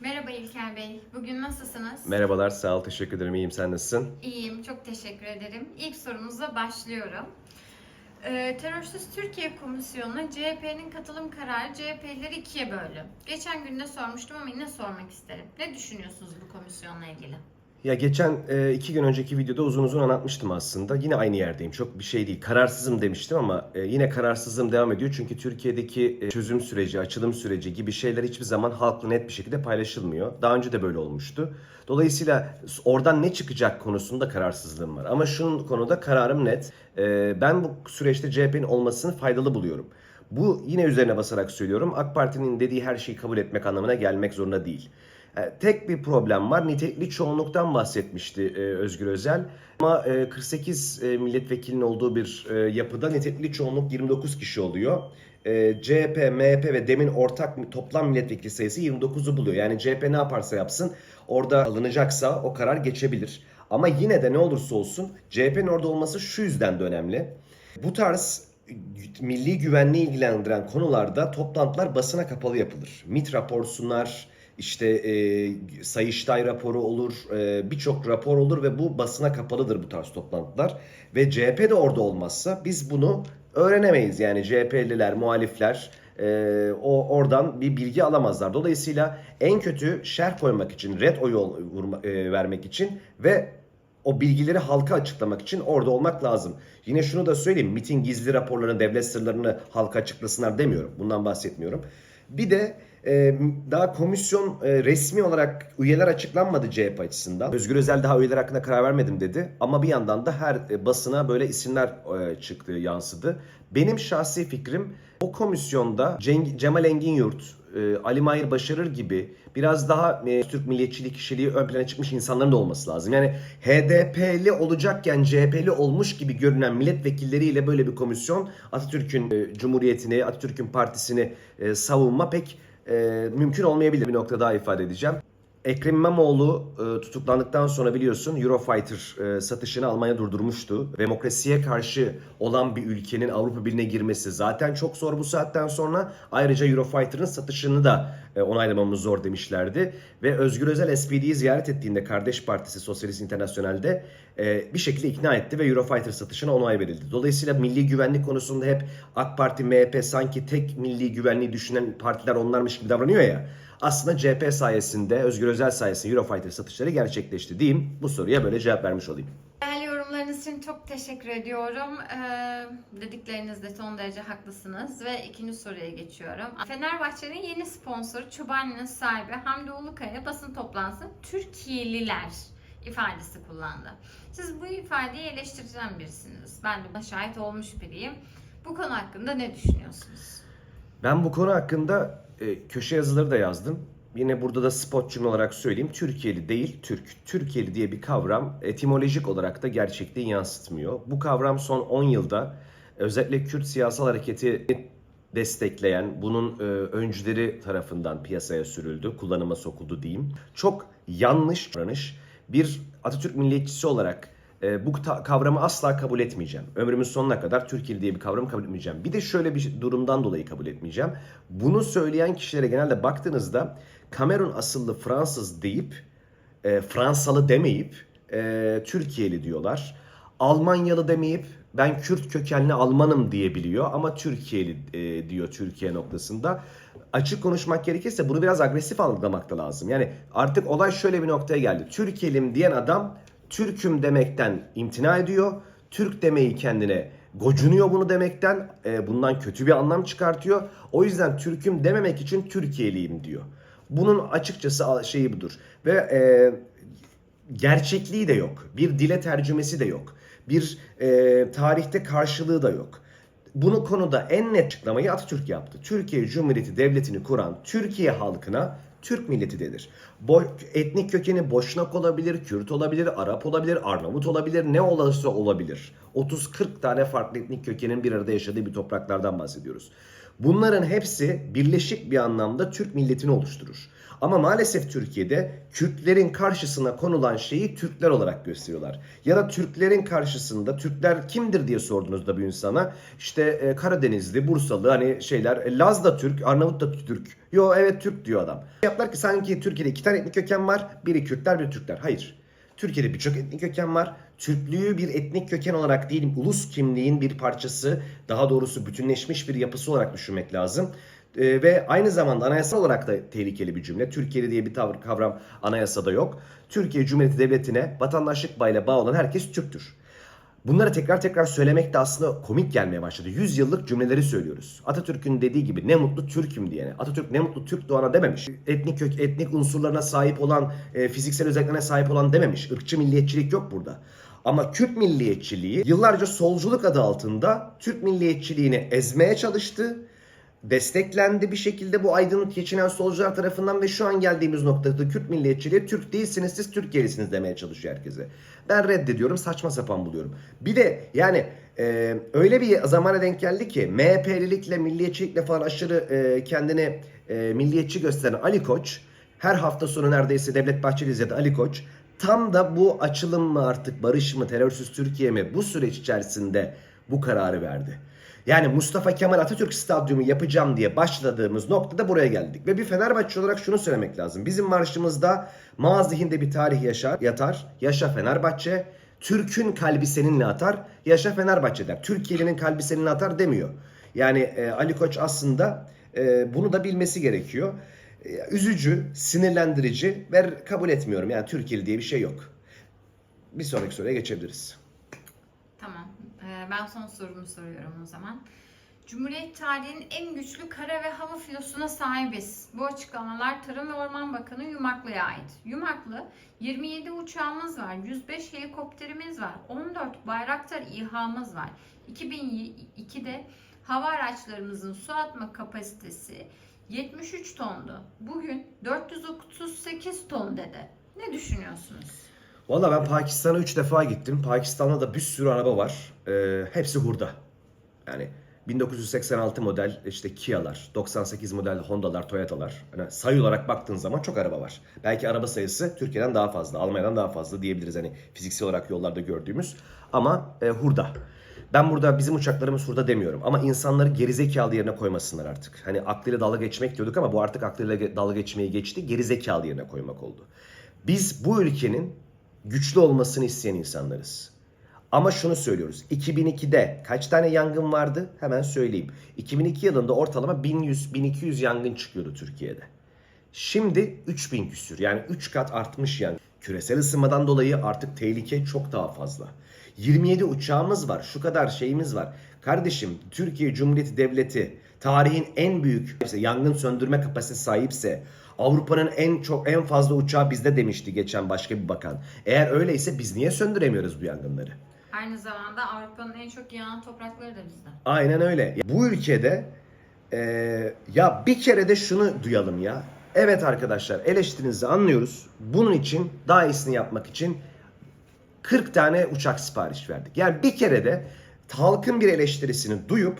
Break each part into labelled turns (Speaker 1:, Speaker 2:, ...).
Speaker 1: Merhaba İlker Bey. Bugün nasılsınız?
Speaker 2: Merhabalar, sağ ol, teşekkür ederim. İyiyim, sen nasılsın?
Speaker 1: İyiyim, çok teşekkür ederim. İlk sorumuzla başlıyorum. Ee, Terörsüz Türkiye Komisyonu'na CHP'nin katılım kararı CHP'lileri ikiye böldü. Geçen gün de sormuştum ama yine sormak isterim. Ne düşünüyorsunuz bu komisyonla ilgili?
Speaker 2: Ya geçen e, iki gün önceki videoda uzun uzun anlatmıştım aslında. Yine aynı yerdeyim. Çok bir şey değil. Kararsızım demiştim ama e, yine kararsızlığım devam ediyor. Çünkü Türkiye'deki e, çözüm süreci, açılım süreci gibi şeyler hiçbir zaman halkla net bir şekilde paylaşılmıyor. Daha önce de böyle olmuştu. Dolayısıyla oradan ne çıkacak konusunda kararsızlığım var. Ama şunun konuda kararım net. E, ben bu süreçte CHP'nin olmasını faydalı buluyorum. Bu yine üzerine basarak söylüyorum. AK Parti'nin dediği her şeyi kabul etmek anlamına gelmek zorunda değil. E, Tek bir problem var. Nitelikli çoğunluktan bahsetmişti e, Özgür Özel. Ama e, 48 e, milletvekilinin olduğu bir yapıda nitelikli çoğunluk 29 kişi oluyor. CHP, MHP ve DEM'in ortak toplam milletvekili sayısı 29'u buluyor. Yani CHP ne yaparsa yapsın orada alınacaksa o karar geçebilir. Ama yine de ne olursa olsun CHP'nin orada olması şu yüzden de önemli. Bu tarz milli güvenliği ilgilendiren konularda toplantılar basına kapalı yapılır. MIT rapor sunar, işte e, Sayıştay raporu olur, e, birçok rapor olur ve bu basına kapalıdır bu tarz toplantılar. Ve CHP de orada olmazsa biz bunu öğrenemeyiz. Yani CHP'liler, muhalifler e, o oradan bir bilgi alamazlar. Dolayısıyla en kötü şerh koymak için, red oyu vurma- e, vermek için ve o bilgileri halka açıklamak için orada olmak lazım. Yine şunu da söyleyeyim. MIT'in gizli raporlarını, devlet sırlarını halka açıklasınlar demiyorum. Bundan bahsetmiyorum. Bir de e, daha komisyon e, resmi olarak üyeler açıklanmadı CHP açısından. Özgür Özel daha üyeler hakkında karar vermedim dedi. Ama bir yandan da her e, basına böyle isimler e, çıktı, yansıdı. Benim şahsi fikrim o komisyonda Ceng- Cemal Engin Yurt, e, Ali Mahir Başarır gibi biraz daha Türk milliyetçilik kişiliği ön plana çıkmış insanların da olması lazım. Yani HDP'li olacakken CHP'li olmuş gibi görünen milletvekilleriyle böyle bir komisyon Atatürk'ün Cumhuriyetini, Atatürk'ün partisini savunma pek e, mümkün olmayabilir. Bir nokta daha ifade edeceğim. Ekrem İmamoğlu e, tutuklandıktan sonra biliyorsun Eurofighter e, satışını Almanya durdurmuştu. Demokrasiye karşı olan bir ülkenin Avrupa Birliği'ne girmesi zaten çok zor bu saatten sonra. Ayrıca Eurofighter'ın satışını da e, onaylamamız zor demişlerdi. Ve Özgür Özel SPD'yi ziyaret ettiğinde kardeş partisi Sosyalist İnternasyonel'de e, bir şekilde ikna etti ve Eurofighter satışına onay verildi. Dolayısıyla milli güvenlik konusunda hep AK Parti, MHP sanki tek milli güvenliği düşünen partiler onlarmış gibi davranıyor ya. Aslında CHP sayesinde, Özgür Özel sayesinde Eurofighter satışları gerçekleşti diyeyim. Bu soruya böyle cevap vermiş olayım.
Speaker 1: Değerli yorumlarınız için çok teşekkür ediyorum. Ee, dediklerinizde son derece haklısınız ve ikinci soruya geçiyorum. Fenerbahçe'nin yeni sponsoru Çobani'nin sahibi Hamdi Ulukaya basın toplantısında Türkiye'liler ifadesi kullandı. Siz bu ifadeyi eleştireceğim birisiniz. Ben de şahit olmuş biriyim. Bu konu hakkında ne düşünüyorsunuz?
Speaker 2: Ben bu konu hakkında e, köşe yazıları da yazdım. Yine burada da spot cümle olarak söyleyeyim. Türkiye'li değil, Türk. Türkiye'li diye bir kavram etimolojik olarak da gerçekliği yansıtmıyor. Bu kavram son 10 yılda özellikle Kürt siyasal hareketi destekleyen, bunun e, öncüleri tarafından piyasaya sürüldü, kullanıma sokuldu diyeyim. Çok yanlış davranış. Bir Atatürk milliyetçisi olarak e, bu kavramı asla kabul etmeyeceğim. Ömrümün sonuna kadar Türkiye'li diye bir kavramı kabul etmeyeceğim. Bir de şöyle bir durumdan dolayı kabul etmeyeceğim. Bunu söyleyen kişilere genelde baktığınızda Kamerun asıllı Fransız deyip e, Fransalı demeyip e, Türkiye'li diyorlar. Almanyalı demeyip ben Kürt kökenli Almanım diyebiliyor ama Türkiye'li e, diyor Türkiye noktasında. Açık konuşmak gerekirse bunu biraz agresif algılamak da lazım. Yani artık olay şöyle bir noktaya geldi. Türkiye'lim diyen adam Türk'üm demekten imtina ediyor. Türk demeyi kendine gocunuyor bunu demekten. e, bundan kötü bir anlam çıkartıyor. O yüzden Türk'üm dememek için Türkiye'liyim diyor. Bunun açıkçası şeyi budur. Ve e, gerçekliği de yok. Bir dile tercümesi de yok. Bir e, tarihte karşılığı da yok. Bunu konuda en net açıklamayı Atatürk yaptı. Türkiye Cumhuriyeti Devleti'ni kuran Türkiye halkına Türk milleti denir. Bo etnik kökeni Boşnak olabilir, Kürt olabilir, Arap olabilir, Arnavut olabilir, ne olursa olabilir. 30-40 tane farklı etnik kökenin bir arada yaşadığı bir topraklardan bahsediyoruz. Bunların hepsi birleşik bir anlamda Türk milletini oluşturur. Ama maalesef Türkiye'de Kürtlerin karşısına konulan şeyi Türkler olarak gösteriyorlar. Ya da Türklerin karşısında Türkler kimdir diye sorduğunuzda bir insana işte e, Karadenizli, Bursalı hani şeyler e, Laz da Türk, Arnavut da Türk. Yo evet Türk diyor adam. Yaplar ki sanki Türkiye'de iki tane etnik köken var. Biri Kürtler, biri Türkler. Hayır. Türkiye'de birçok etnik köken var. Türklüğü bir etnik köken olarak değil, ulus kimliğin bir parçası, daha doğrusu bütünleşmiş bir yapısı olarak düşünmek lazım. Ee, ve aynı zamanda anayasal olarak da tehlikeli bir cümle. Türkiye'li diye bir tavır, kavram anayasada yok. Türkiye Cumhuriyeti Devleti'ne vatandaşlık bağıyla bağ olan herkes Türktür. Bunları tekrar tekrar söylemek de aslında komik gelmeye başladı. 100 yıllık cümleleri söylüyoruz. Atatürk'ün dediği gibi ne mutlu Türk'üm diyene. Atatürk ne mutlu Türk doğana dememiş. Etnik kök, etnik unsurlarına sahip olan, e, fiziksel özelliklerine sahip olan dememiş. Irkçı milliyetçilik yok burada. Ama Kürt milliyetçiliği yıllarca solculuk adı altında Türk milliyetçiliğini ezmeye çalıştı desteklendi bir şekilde bu aydınlık geçinen solcular tarafından ve şu an geldiğimiz noktada Kürt milliyetçiliği Türk değilsiniz siz Türkiye'lisiniz demeye çalışıyor herkese. Ben reddediyorum saçma sapan buluyorum. Bir de yani e, öyle bir zamana denk geldi ki MHP'lilikle milliyetçilikle falan aşırı e, kendini e, milliyetçi gösteren Ali Koç her hafta sonu neredeyse Devlet Bahçeli izledi Ali Koç tam da bu açılım mı artık barış mı terörsüz Türkiye mi bu süreç içerisinde bu kararı verdi. Yani Mustafa Kemal Atatürk Stadyumu yapacağım diye başladığımız noktada buraya geldik. Ve bir Fenerbahçe olarak şunu söylemek lazım. Bizim marşımızda mazihinde bir tarih yaşar, yatar. Yaşa Fenerbahçe. Türk'ün kalbi seninle atar. Yaşa Fenerbahçe der. Türkiye'nin kalbi seninle atar demiyor. Yani e, Ali Koç aslında e, bunu da bilmesi gerekiyor. E, üzücü, sinirlendirici ve kabul etmiyorum. Yani Türkiye'li diye bir şey yok. Bir sonraki soruya geçebiliriz.
Speaker 1: Ben son sorumu soruyorum o zaman. Cumhuriyet tarihinin en güçlü kara ve hava filosuna sahibiz. Bu açıklamalar Tarım ve Orman Bakanı Yumaklı'ya ait. Yumaklı, 27 uçağımız var, 105 helikopterimiz var, 14 Bayraktar İHA'mız var. 2002'de hava araçlarımızın su atma kapasitesi 73 tondu. Bugün 438 ton dedi. Ne düşünüyorsunuz?
Speaker 2: Valla ben Pakistan'a 3 defa gittim. Pakistan'da da bir sürü araba var. Ee, hepsi hurda. Yani 1986 model işte Kia'lar, 98 model Honda'lar, Toyota'lar. Yani sayı olarak baktığın zaman çok araba var. Belki araba sayısı Türkiye'den daha fazla, Almanya'dan daha fazla diyebiliriz hani fiziksel olarak yollarda gördüğümüz. Ama e, hurda. Ben burada bizim uçaklarımız hurda demiyorum ama insanları gerizekalı yerine koymasınlar artık. Hani aklıyla dalga geçmek diyorduk ama bu artık aklıyla dalga geçmeyi geçti. Gerizekalı yerine koymak oldu. Biz bu ülkenin güçlü olmasını isteyen insanlarız. Ama şunu söylüyoruz. 2002'de kaç tane yangın vardı? Hemen söyleyeyim. 2002 yılında ortalama 1100-1200 yangın çıkıyordu Türkiye'de. Şimdi 3000 küsür yani 3 kat artmış yani. Küresel ısınmadan dolayı artık tehlike çok daha fazla. 27 uçağımız var, şu kadar şeyimiz var. Kardeşim Türkiye Cumhuriyeti Devleti tarihin en büyük yangın söndürme kapasitesi sahipse Avrupa'nın en çok en fazla uçağı bizde demişti geçen başka bir bakan. Eğer öyleyse biz niye söndüremiyoruz bu yangınları?
Speaker 1: Aynı zamanda Avrupa'nın en çok yanan toprakları da bizde.
Speaker 2: Aynen öyle. Bu ülkede e, ya bir kere de şunu duyalım ya. Evet arkadaşlar eleştirinizi anlıyoruz. Bunun için daha iyisini yapmak için 40 tane uçak sipariş verdik. Yani bir kere de halkın bir eleştirisini duyup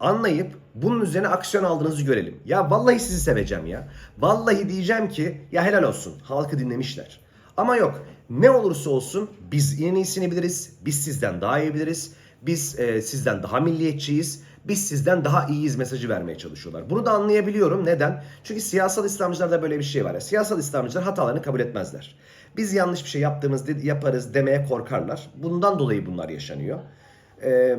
Speaker 2: anlayıp bunun üzerine aksiyon aldığınızı görelim. Ya vallahi sizi seveceğim ya. Vallahi diyeceğim ki ya helal olsun. Halkı dinlemişler. Ama yok. Ne olursa olsun biz en iyisini biliriz. Biz sizden daha iyi biliriz. Biz e, sizden daha milliyetçiyiz. Biz sizden daha iyiyiz mesajı vermeye çalışıyorlar. Bunu da anlayabiliyorum. Neden? Çünkü siyasal İslamcılarda böyle bir şey var. ya. Siyasal İslamcılar hatalarını kabul etmezler. Biz yanlış bir şey yaptığımız yaparız demeye korkarlar. Bundan dolayı bunlar yaşanıyor. Ee,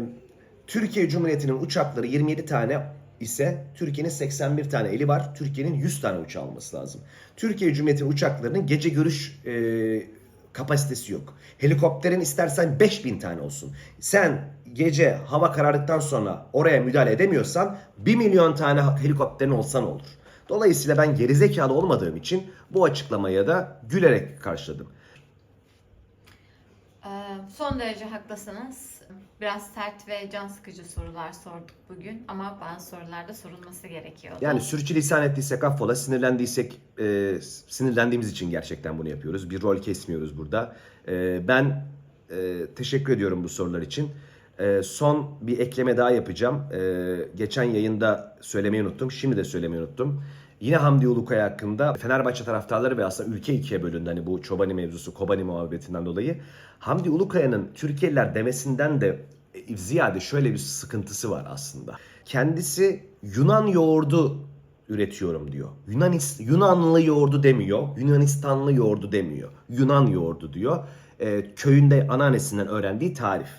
Speaker 2: Türkiye Cumhuriyeti'nin uçakları 27 tane ise Türkiye'nin 81 tane eli var. Türkiye'nin 100 tane uçağı olması lazım. Türkiye Cumhuriyeti uçaklarının gece görüş e, kapasitesi yok. Helikopterin istersen 5000 tane olsun. Sen gece hava karardıktan sonra oraya müdahale edemiyorsan 1 milyon tane helikopterin olsa ne olur? Dolayısıyla ben gerizekalı olmadığım için bu açıklamaya da gülerek karşıladım.
Speaker 1: Son derece haklısınız. Biraz sert ve can sıkıcı sorular sorduk bugün ama bazı sorularda sorulması gerekiyordu.
Speaker 2: Yani sürçülisan ettiysek affola, sinirlendiysek e, sinirlendiğimiz için gerçekten bunu yapıyoruz. Bir rol kesmiyoruz burada. E, ben e, teşekkür ediyorum bu sorular için. Ee, son bir ekleme daha yapacağım. Ee, geçen yayında söylemeyi unuttum. Şimdi de söylemeyi unuttum. Yine Hamdi Ulukaya hakkında Fenerbahçe taraftarları ve aslında ülke ikiye bölündü. Hani bu Çobani mevzusu, Kobani muhabbetinden dolayı. Hamdi Ulukaya'nın Türkiye'liler demesinden de e, ziyade şöyle bir sıkıntısı var aslında. Kendisi Yunan yoğurdu üretiyorum diyor. Yunanis, Yunanlı yoğurdu demiyor. Yunanistanlı yoğurdu demiyor. Yunan yoğurdu diyor. Ee, köyünde anneannesinden öğrendiği tarif.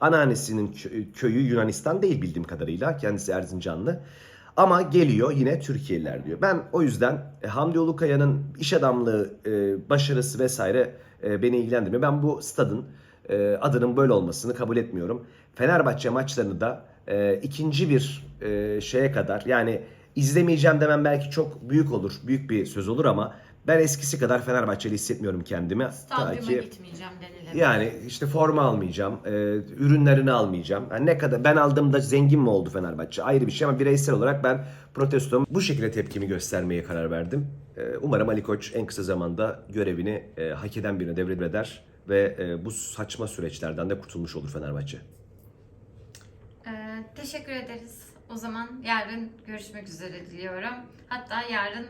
Speaker 2: Anneannesinin kö- köyü Yunanistan değil bildiğim kadarıyla. Kendisi Erzincanlı. Ama geliyor yine Türkiye'liler diyor. Ben o yüzden e, Hamdi Ulukaya'nın iş adamlığı, e, başarısı vesaire e, beni ilgilendirmiyor. Ben bu stadın adının böyle olmasını kabul etmiyorum. Fenerbahçe maçlarını da ikinci bir şeye kadar yani izlemeyeceğim demem belki çok büyük olur, büyük bir söz olur ama ben eskisi kadar Fenerbahçeli hissetmiyorum kendimi. Ta
Speaker 1: Stadyuma
Speaker 2: ki-
Speaker 1: gitmeyeceğim denilebilir.
Speaker 2: yani işte forma almayacağım, e, ürünlerini almayacağım. Yani ne kadar ben aldığımda zengin mi oldu Fenerbahçe ayrı bir şey ama bireysel olarak ben protestomu bu şekilde tepkimi göstermeye karar verdim. E, umarım Ali Koç en kısa zamanda görevini e, hak eden birine devreder ve e, bu saçma süreçlerden de kurtulmuş olur Fenerbahçe.
Speaker 1: Ee, teşekkür ederiz. O zaman yarın görüşmek üzere diliyorum. Hatta yarın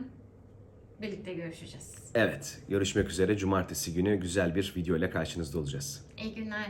Speaker 1: birlikte görüşeceğiz.
Speaker 2: Evet, görüşmek üzere. Cumartesi günü güzel bir video ile karşınızda olacağız.
Speaker 1: İyi günler.